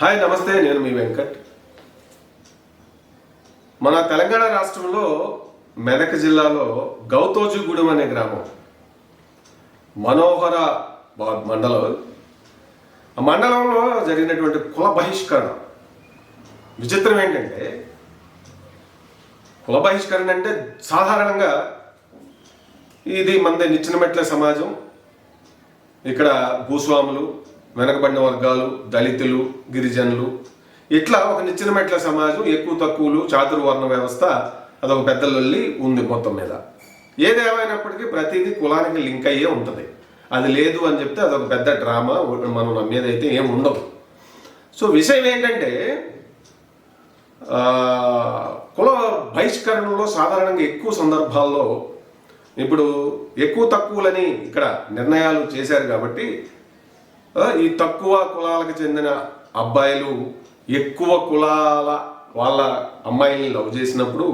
Hi నమస్తే నేను మీ వెంకట్. మన తెలంగాణ రాష్ట్రంలో మెదక్ జిల్లాలో గౌతోజుగూడెం అనే గ్రామం. మనోహర మండలం. ఆ మండలంలో జరిగినటువంటి కుల బహిష్కరణ. విచిత్రం ఏంటంటే కుల బహిష్కరణ అంటే సాధారణంగా ఇది మంది నిచ్చిన మెట్ల సమాజం ఇక్కడ భూస్వాములు వెనకబడిన వర్గాలు దళితులు గిరిజనులు. ఇట్లా ఒక నిచ్చిన మెట్ల సమాజం ఎక్కువ తక్కువలు చాతుర్వర్ణ వ్యవస్థ అదొక పెద్ద లొల్లి ఉంది మొత్తం మీద. ఏదేమైనప్పటికీ ప్రతిదీ కులానికి లింక్ అయ్యే ఉంటుంది. అది లేదు అని చెప్తే అదొక పెద్ద డ్రామా మనం నమ్మేదైతే ఏం ఉండదు. సో విషయం ఏంటంటే కుల బహిష్కరణలో సాధారణంగా ఎక్కువ సందర్భాల్లో ఇప్పుడు ఎక్కువ తక్కువలని ఇక్కడ నిర్ణయాలు చేశారు కాబట్టి ఈ తక్కువ కులాలకు చెందిన అబ్బాయిలు ఎక్కువ కులాల వాళ్ళ అమ్మాయిల్ని లవ్ చేసినప్పుడు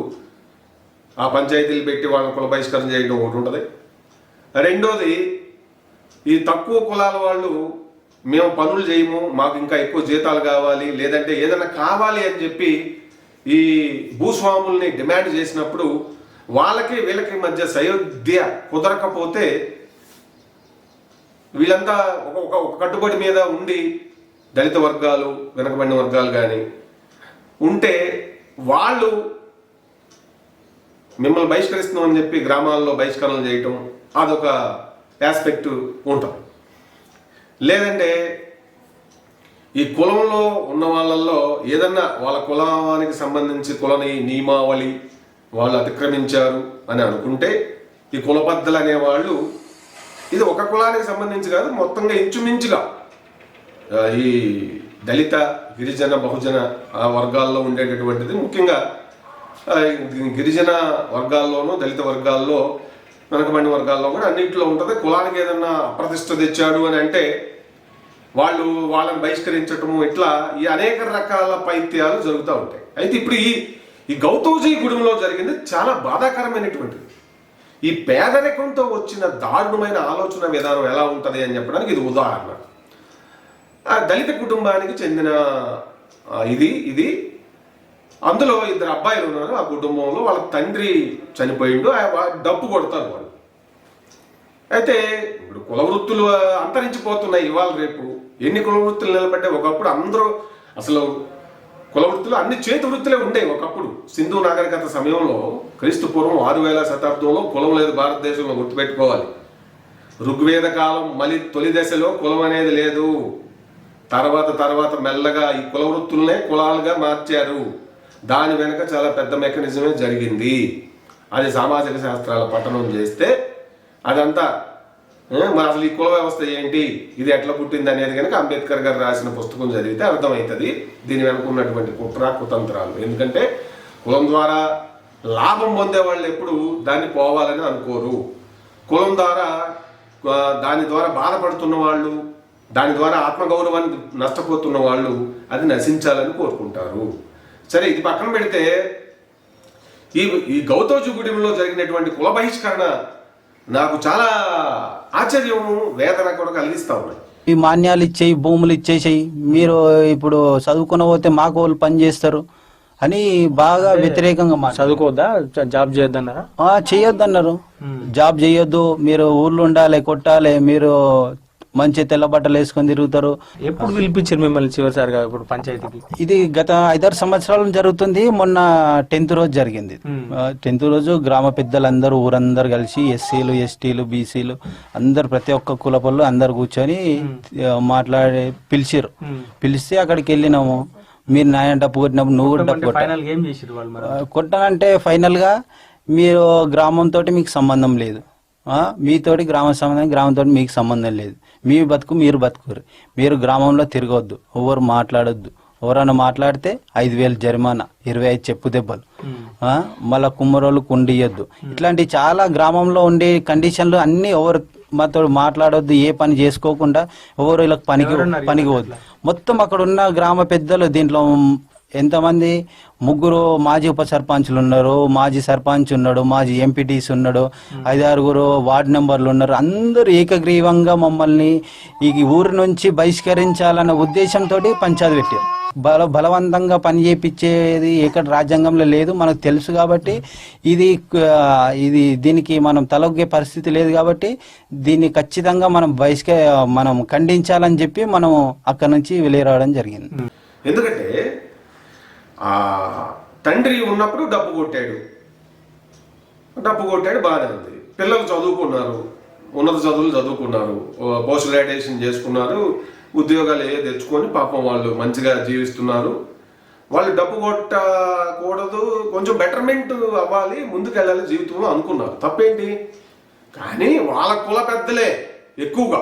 ఆ పంచాయతీలు పెట్టి వాళ్ళని కుల బహిష్కరణ చేయడం ఒకటి ఉంటుంది. రెండోది ఈ తక్కువ కులాల వాళ్ళు మేము పనులు చేయము మాకు ఇంకా ఎక్కువ జీతాలు కావాలి లేదంటే ఏదైనా కావాలి అని చెప్పి ఈ భూస్వాముల్ని డిమాండ్ చేసినప్పుడు వాళ్ళకి వీళ్ళకి మధ్య సయోధ్య కుదరకపోతే వీళ్ళంతా ఒక ఒక ఒక కట్టుబడి మీద ఉండి దళిత వర్గాలు వెనకబడిన వర్గాలు కానీ ఉంటే వాళ్ళు మిమ్మల్ని బహిష్కరిస్తున్నామని చెప్పి గ్రామాల్లో బహిష్కరణలు చేయటం అదొక ఆస్పెక్ట్ ఉంటాం. లేదంటే ఈ కులంలో ఉన్న వాళ్ళల్లో ఏదన్నా వాళ్ళ కులానికి సంబంధించి కులని నియమావళి వాళ్ళు అతిక్రమించారు అని అనుకుంటే ఈ కులబద్దలు అనేవాళ్ళు ఇది ఒక కులానికి సంబంధించి కాదు మొత్తంగా ఇంచుమించుగా ఈ దళిత గిరిజన బహుజన ఆ వర్గాల్లో ఉండేటటువంటిది. ముఖ్యంగా గిరిజన వర్గాల్లోనూ దళిత వర్గాల్లో వెనకబడిన వర్గాల్లో కూడా అన్నింటిలో ఉంటుంది. కులానికి ఏదన్నా అప్రతిష్ట తెచ్చాడు అని అంటే వాళ్ళు వాళ్ళని బహిష్కరించటము ఇట్లా ఈ అనేక రకాల పైత్యాలు జరుగుతూ ఉంటాయి. అయితే ఇప్పుడు ఈ ఈ గౌతమ్జీ గుడిలో జరిగింది చాలా బాధాకరమైనటువంటిది. ఈ పేదరికంతో వచ్చిన దారుణమైన ఆలోచన విధానం ఎలా ఉంటుంది అని చెప్పడానికి ఇది ఉదాహరణ. ఆ దళిత కుటుంబానికి చెందిన ఇది ఇది. అందులో ఇద్దరు అబ్బాయిలు ఉన్నారు. ఆ కుటుంబంలో వాళ్ళ తండ్రి చనిపోయిండు. ఆ డప్పు కొడతారు వాళ్ళు. అయితే ఇప్పుడు కుల వృత్తులు అంతరించిపోతున్నాయి ఇవాళ రేపు. ఎన్ని కుల వృత్తులు నిలబడ్డాయి? ఒకప్పుడు అందరూ అసలు కుల వృత్తులు అన్ని చేతి వృత్తులే ఉండేవి ఒకప్పుడు. సింధు నాగరికత సమయంలో క్రీస్తు పూర్వం ఆరు వేల శతాబ్దంలో కులం లేదు భారతదేశంలో గుర్తుపెట్టుకోవాలి. ఋగ్వేద కాలం మళ్ళీ తొలి దశలో కులం అనేది లేదు. తర్వాత తర్వాత మెల్లగా ఈ కుల వృత్తులనే కులాలుగా మార్చారు. దాని వెనుక చాలా పెద్ద మెకానిజమే జరిగింది. అది సామాజిక శాస్త్రాల పఠనం చేస్తే అదంతా మరి అసలు ఈ కుల వ్యవస్థ ఏంటి? ఇది ఎట్లా పుట్టింది అనేది కనుక అంబేద్కర్ గారు రాసిన పుస్తకం చదివితే అర్థమవుతుంది. దీని వెనుక ఉన్నటువంటి కుట్ర కుతంత్రాలు. ఎందుకంటే కులం ద్వారా లాభం పొందే వాళ్ళు ఎప్పుడు దాన్ని పోవాలని అనుకోరు. కులం ద్వారా దాని ద్వారా బాధపడుతున్న వాళ్ళు దాని ద్వారా ఆత్మగౌరవాన్ని నష్టపోతున్న వాళ్ళు అది నశించాలని కోరుకుంటారు. సరే ఇది పక్కన పెడితే ఈ ఈ గౌతోజు గుడిలో జరిగినటువంటి కుల బహిష్కరణ నాకు చాలా ఆశ్చర్యం వేదన కూడా కలిగిస్తా ఉన్నాయి ఈ మాన్యాలు ఇచ్చేయి భూములు ఇచ్చేసేయి మీరు ఇప్పుడు చదువుకున్న పోతే మాకు వాళ్ళు పని చేస్తారు అని బాగా వ్యతిరేకంగా మాట చదువుకోవద్దా? జాబ్ చేయొద్దన్నారా? చేయొద్దు అన్నారు జాబ్ చేయొద్దు మీరు ఊర్లో ఉండాలి కొట్టాలి మీరు మంచి తెల్ల బట్టలు వేసుకొని తిరుగుతారు. ఎప్పుడు పిలిపించారు మిమ్మల్ని చివరిసారిగా ఇప్పుడు పంచాయతీకి? ఇది గత ఐదారు సంవత్సరాలు జరుగుతుంది. మొన్న టెన్త్ రోజు జరిగింది టెన్త్ రోజు గ్రామ పెద్దలందరూ ఊరందరూ కలిసి ఎస్సీలు ఎస్టీలు బీసీలు అందరు ప్రతి ఒక్క కులపళ్ళు అందరు కూర్చొని మాట్లాడి పిలిచిరు పిలిస్తే అక్కడికి వెళ్ళినాము. మీరు నాయన డప్పు కొట్టినప్పుడు నువ్వు కూడా ఆ, కొట్టానంటే ఫైనల్గా మీరు గ్రామంతో మీకు సంబంధం లేదు. మీతోటి గ్రామ సంబంధం గ్రామంతో మీకు సంబంధం లేదు. మీ బతుకు మీరు బతుకురు. మీరు గ్రామంలో తిరగొద్దు. ఎవరు మాట్లాడొద్దు. ఎవరైనా మాట్లాడితే ఐదు వేలు జరిమానా ఇరవై ఐదు చెప్పు దెబ్బలు. ఆ, మళ్ళా కుమ్మరోళ్ళు కుండియొద్దు. ఇట్లాంటి చాలా గ్రామంలో ఉండే కండిషన్లు అన్ని ఎవరు మాతో మాట్లాడొద్దు ఏ పని చేసుకోకుండా ఎవరు వీళ్ళకి పనికి పనికి మొత్తం అక్కడ ఉన్న గ్రామ పెద్దలు దీంట్లో ఎంతమంది ముగ్గురు మాజీ ఉప సర్పంచ్లు ఉన్నారు మాజీ సర్పంచ్ ఉన్నాడు మాజీ ఎంపీటీస్ ఉన్నాడు ఐదారుగురు వార్డు మెంబర్లు ఉన్నారు. అందరూ ఏకగ్రీవంగా మమ్మల్ని ఈ ఊరి నుంచి బహిష్కరించాలన్న ఉద్దేశంతో పంచాయతీ పెట్టారు. బల బలవంతంగా పని చేపించేది ఎక్కడ రాజ్యాంగంలో లేదు మనకు తెలుసు కాబట్టి ఇది ఇది దీనికి మనం తలొగ్గే పరిస్థితి లేదు కాబట్టి దీన్ని ఖచ్చితంగా మనం బహిష్క మనం ఖండించాలని చెప్పి మనం అక్కడ నుంచి వెళ్ళి రావడం జరిగింది. ఎందుకంటే తండ్రి ఉన్నప్పుడు డబ్బు కొట్టాడు. డబ్బు కొట్టాడు బాగానే ఉంది పిల్లలు చదువుకున్నారు ఉన్నత చదువులు చదువుకున్నారు పోస్ట్ గ్రాడ్యుయేషన్ చేసుకున్నారు ఉద్యోగాలు ఏ తెచ్చుకొని పాపం వాళ్ళు మంచిగా జీవిస్తున్నారు. వాళ్ళు డబ్బు కొట్టకూడదు కొంచెం బెటర్మెంట్ అవ్వాలి ముందుకెళ్ళాలి జీవితంలో అనుకున్నారు. తప్పేంటి? కానీ వాళ్ళ కుల పెద్దలే ఎక్కువగా.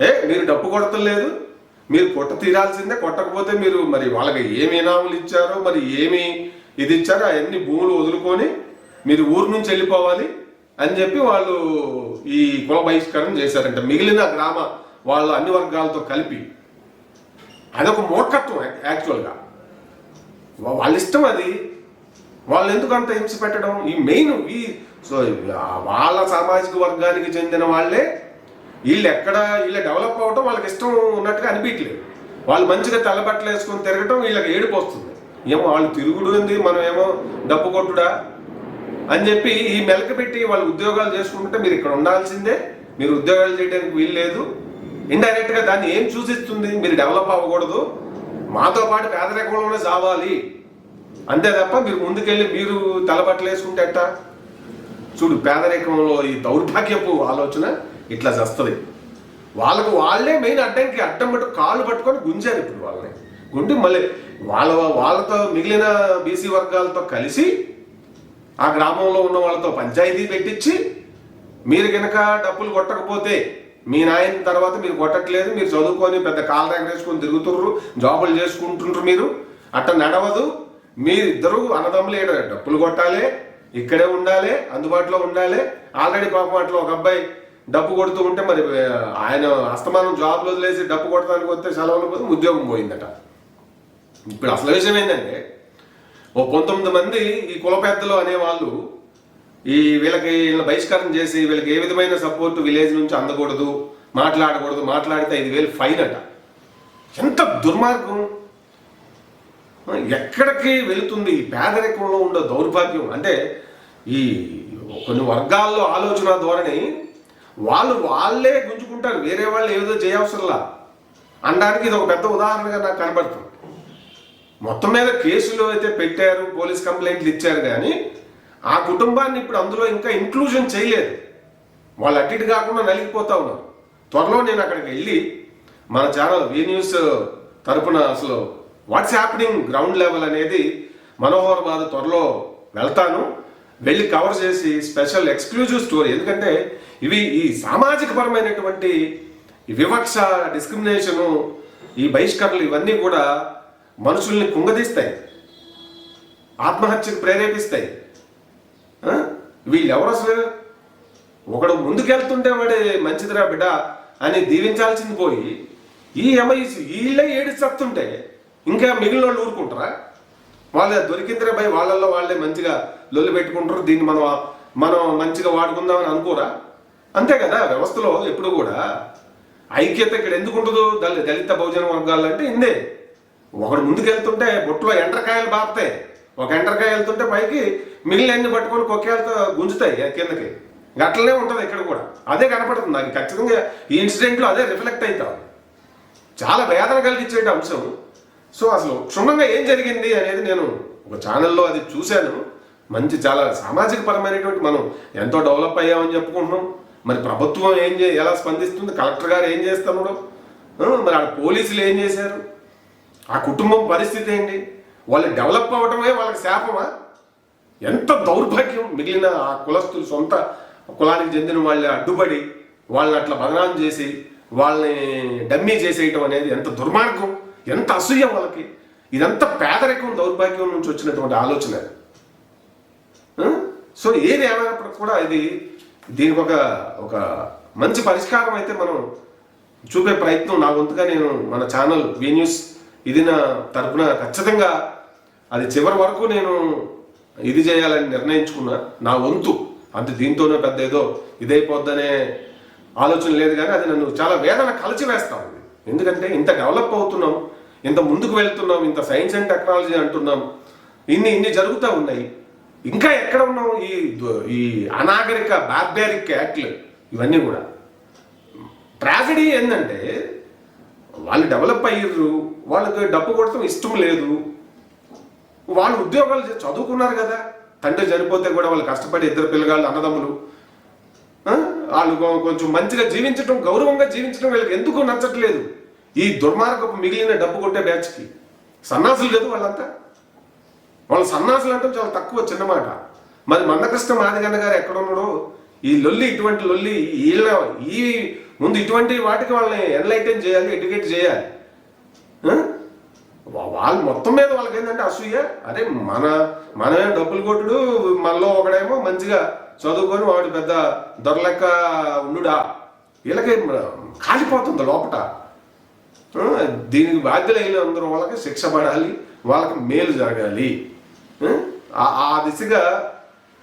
ఏ మీరు డబ్బు కొడతలేదు మీరు కొట్ట తీరాల్సిందే కొట్టకపోతే మీరు మరి వాళ్ళకి ఏమి ఇనాములు ఇచ్చారో మరి ఏమి ఇది ఇచ్చారో అవన్నీ భూములు వదులుకొని మీరు ఊరు నుంచి వెళ్ళిపోవాలి అని చెప్పి వాళ్ళు ఈ కుల బహిష్కరణ చేశారంట. మిగిలిన గ్రామ వాళ్ళ అన్ని వర్గాలతో కలిపి. అదొక మూర్ఖత్వం యాక్చువల్గా. వాళ్ళ ఇష్టం అది. వాళ్ళు ఎందుకు అంత హింస పెట్టడం? ఈ మెయిన్ ఈ సో వాళ్ళ సామాజిక వర్గానికి చెందిన వాళ్ళే వీళ్ళు ఎక్కడ వీళ్ళు డెవలప్ అవ్వటం వాళ్ళకి ఇష్టం ఉన్నట్టుగా అనిపించలేదు వాళ్ళు మంచిగా తలబట్టలు వేసుకొని తిరగటం వీళ్ళకి ఏడుపు వస్తుంది. ఏమో వాళ్ళు తిరుగుడు ఉంది మనం ఏమో డబ్బు కొట్టుడా అని చెప్పి ఈ మెలక పెట్టి వాళ్ళు ఉద్యోగాలు చేసుకుంటుంటే మీరు ఇక్కడ ఉండాల్సిందే. మీరు ఉద్యోగాలు చేయడానికి వీలు లేదు ఇండైరెక్ట్గా దాన్ని ఏం సూచిస్తుంది మీరు డెవలప్ అవ్వకూడదు. మాతో పాటు పేదరికంలోనే చావాలి అంతే తప్ప మీరు ముందుకెళ్ళి మీరు తలబట్టలు వేసుకుంటే ఎట్టా? చూడు పేదరికంలో ఈ దౌర్భాగ్యపు ఆలోచన ఇట్లా చేస్తుంది. వాళ్ళకు వాళ్ళే మెయిన్ అడ్డంకి అడ్డం పట్టు కాళ్ళు పట్టుకొని గుంజారు ఇప్పుడు వాళ్ళని. గుండి మళ్ళీ వాళ్ళ వాళ్ళతో మిగిలిన బీసీ వర్గాలతో కలిసి ఆ గ్రామంలో ఉన్న వాళ్ళతో పంచాయతీ పెట్టించి మీరు కనుక డబ్బులు కొట్టకపోతే మీ నాయన తర్వాత మీరు కొట్టట్లేదు మీరు చదువుకొని పెద్ద కాళ్ళ దగ్గర వేసుకొని తిరుగుతుర్రు జాబులు చేసుకుంటుండ్రు మీరు అట్ట నడవదు. మీరిద్దరూ అన్నదమ్ములు డబ్బులు కొట్టాలి ఇక్కడే ఉండాలి అందుబాటులో ఉండాలి. ఆల్రెడీ పాపం అట్లా ఒక అబ్బాయి డప్పు కొడుతూ ఉంటే మరి ఆయన అస్తమానం జాబ్లు వదిలేసి డప్పు కొట్టడానికి వస్తే సెలవులు పోతే ఉద్యోగం పోయిందట. ఇప్పుడు అసలు విషయం ఏంటంటే ఓ పంతొమ్మిది మంది ఈ కుల పెద్దలు అనేవాళ్ళు ఈ వీళ్ళకి వీళ్ళని బహిష్కారం చేసి వీళ్ళకి ఏ విధమైన సపోర్ట్ విలేజ్ నుంచి అందకూడదు మాట్లాడకూడదు మాట్లాడితే ఐదు వేలు ఫైన్ అట. ఎంత దుర్మార్గం. ఎక్కడికి వెళుతుంది ఈ పేదరికంలో ఉండే దౌర్భాగ్యం? అంటే ఈ కొన్ని వర్గాల్లో ఆలోచన ధోరణి వాళ్ళు వాళ్ళే గుంజుకుంటారు. వేరే వాళ్ళు ఏదో చేయవసరంలా. అనడానికి ఇది ఒక పెద్ద ఉదాహరణగా నాకు కనబడుతుంది. మొత్తం మీద కేసులు అయితే పెట్టారు పోలీస్ కంప్లైంట్లు ఇచ్చారు కానీ ఆ కుటుంబాన్ని ఇప్పుడు అందులో ఇంకా ఇంక్లూజన్ చేయలేదు. వాళ్ళు అటు ఇటు కాకుండా నలిగిపోతా ఉన్నారు. త్వరలో నేను అక్కడికి వెళ్ళి మన ఛానల్ వి న్యూస్ తరపున అసలు వాట్స్ హ్యాపెనింగ్ గ్రౌండ్ లెవెల్ అనేది మనోహర్ బాధ త్వరలో వెళ్తాను. వెళ్ళి కవర్ చేసి స్పెషల్ ఎక్స్క్లూజివ్ స్టోరీ ఎందుకంటే ఇవి ఈ సామాజిక పరమైనటువంటి వివక్ష డిస్క్రిమినేషను ఈ బహిష్కరణలు ఇవన్నీ కూడా మనుషుల్ని కుంగదీస్తాయి. ఆత్మహత్యకు ప్రేరేపిస్తాయి. ఆ? వీళ్ళు ఎవరు అసలు? ఒకడు ముందుకెళ్తుంటే వాడే మంచిదిరా బిడ్డ అని దీవించాల్సింది పోయి ఈ అమ్మాయి వీళ్ళే ఏడు చస్తుంటే ఇంకా మిగిలిన వాళ్ళు ఊరుకుంటారా? వాళ్ళే దొరికిందిరే భయ వాళ్ళల్లో వాళ్ళే మంచిగా లొల్లి పెట్టుకుంటారు. దీన్ని మనం మనం మంచిగా వాడుకుందామని అనుకోరా? అంతే కదా వ్యవస్థలో ఎప్పుడు కూడా. ఐక్యత ఇక్కడ ఎందుకు ఉండదు దళి దళిత బహుజన వర్గాలంటే ఇందే. ఒకడు ముందుకెళ్తుంటే బొట్టులో ఎండ్రకాయలు బాపుతాయి ఒక ఎండ్రకాయ వెళ్తుంటే పైకి మిగిలిన అన్ని పట్టుకొని కొక్కేలతో గుంజుతాయి కిందకి. గట్లనే ఉంటుంది ఇక్కడ కూడా. అదే కనపడుతుంది. నాకు ఖచ్చితంగా ఈ ఇన్సిడెంట్లో అదే రిఫ్లెక్ట్ అవుతాం చాలా వేదన కలిగించే అంశం. సో అసలు క్షుణ్ణంగా ఏం జరిగింది అనేది నేను ఒక ఛానల్లో అది చూశాను. మంచి చాలా సామాజిక పరమైనటువంటి మనం ఎంతో డెవలప్ అయ్యామని చెప్పుకుంటున్నాం. మరి ప్రభుత్వం ఏం చే ఎలా స్పందిస్తుంది? కలెక్టర్ గారు ఏం చేస్తున్నాడు? మరి ఆ పోలీసులు ఏం చేశారు? ఆ కుటుంబం పరిస్థితి ఏంటి? వాళ్ళు డెవలప్ అవ్వటమే వాళ్ళకి శాపమా? ఎంత దౌర్భాగ్యం మిగిలిన ఆ కులస్తులు సొంత కులానికి చెందిన వాళ్ళని అడ్డుపడి వాళ్ళని అట్లా బదనాం చేసి వాళ్ళని డమ్మీ చేసేయటం అనేది ఎంత దుర్మార్గం. ఎంత అసూయ వాళ్ళకి? ఇదంతా పేదరికం దౌర్భాగ్యం నుంచి వచ్చినటువంటి ఆలోచన. సో ఏది ఏమైనప్పటికీ కూడా ఇది దీనికి ఒక ఒక మంచి పరిష్కారం అయితే మనం చూపే ప్రయత్నం నా వంతుగా నేను మన ఛానల్ వి న్యూస్ ఇది నా తరపున ఖచ్చితంగా అది చివరి వరకు నేను ఇది చేయాలని నిర్ణయించుకున్నా. నా వంతు. అంత దీంతోనే పెద్ద ఏదో ఇదైపోద్దనే ఆలోచన లేదు కానీ అది నన్ను చాలా వేదన కలిచివేస్తా ఉంది. ఎందుకంటే ఇంత డెవలప్ అవుతున్నాం. ఇంత ముందుకు వెళ్తున్నాం ఇంత సైన్స్ అండ్ టెక్నాలజీ అంటున్నాం. ఇన్ని ఇన్ని జరుగుతూ ఉన్నాయి. ఇంకా ఎక్కడ ఉన్నాం ఈ ఈ అనాగరిక బార్బారిక్ యాక్ట్లు ఇవన్నీ కూడా. ట్రాజడీ ఏంటంటే వాళ్ళు డెవలప్ అయ్యారు వాళ్ళకి డబ్బు కొడతాం ఇష్టం లేదు. వాళ్ళు ఉద్యోగాలు చదువుకున్నారు కదా. తండ్రి చనిపోతే కూడా వాళ్ళు కష్టపడి ఇద్దరు పిల్లగాళ్ళు అన్నదమ్ములు. వాళ్ళు కొంచెం మంచిగా జీవించడం గౌరవంగా జీవించడం వీళ్ళకి ఎందుకు నచ్చట్లేదు? ఈ దుర్మార్గపు మిగిలిన డబ్బు కొట్టే బ్యాచ్కి సన్నాసులు కదా వాళ్ళంతా? వాళ్ళు సన్నాసులు అంటే చాలా తక్కువ చిన్న మాట. మరి మందకృష్ణ మాదిగన్న గారు ఎక్కడున్నాడో? ఈ లొల్లి ఇటువంటి లొల్లి వీళ్ళ ఈ ముందు ఇటువంటి వాటికి వాళ్ళని ఎన్లైటైన్ చేయాలి ఎడ్యుకేట్ చేయాలి. వాళ్ళు మొత్తం మీద వాళ్ళకి ఏంటంటే అసూయ? అరే మన మనమే డబ్బులు కొట్టుడు మనలో ఒకడేమో మంచిగా చదువుకొని వాడు పెద్ద దొరలెక్క ఉండుడా? వీళ్ళకి కాలిపోతుంది లోపట. దీనికి బాధ్యులైన అందరూ వాళ్ళకి శిక్ష పడాలి వాళ్ళకి మేలు జరగాలి. ఆ, దిశగా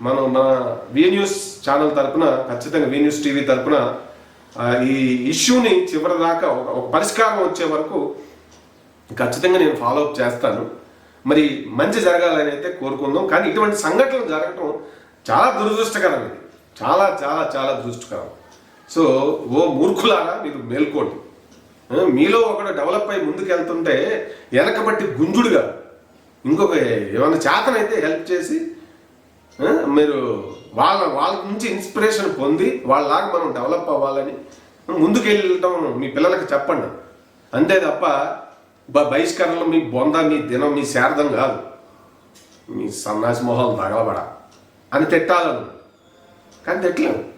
మనం మన వి న్యూస్ ఛానల్ తరపున ఖచ్చితంగా వి న్యూస్ టీవీ తరపున ఈ ఇష్యూని చివరి దాకా ఒక పరిష్కారం వచ్చే వరకు ఖచ్చితంగా నేను ఫాలో అప్ చేస్తాను. మరి మంచి జరగాలని అయితే కోరుకుందాం. కానీ ఇటువంటి సంఘటనలు జరగటం చాలా దురదృష్టకరం ఇది. చాలా చాలా చాలా దురదృష్టకరం. సో ఓ మూర్ఖులారా మీరు మేల్కోండి. మీలో ఒకడు డెవలప్ అయి ముందుకు వెళ్తుంటే వెనకబట్టి గుంజుడుగా ఇంకొక ఏమైనా చేతనైతే హెల్ప్ చేసి మీరు వాళ్ళ వాళ్ళ నుంచి ఇన్స్పిరేషన్ పొంది వాళ్ళలాగా మనం డెవలప్ అవ్వాలని ముందుకెళ్ళటం మీ పిల్లలకు చెప్పండి. అంతే తప్ప బహిష్కరణలు మీ బొంద మీ దినం మీ శారదం కాదు. మీ సన్నాసి మొహాలు తగలబడ. అని తిట్టాలను. కానీ తిట్టలేము.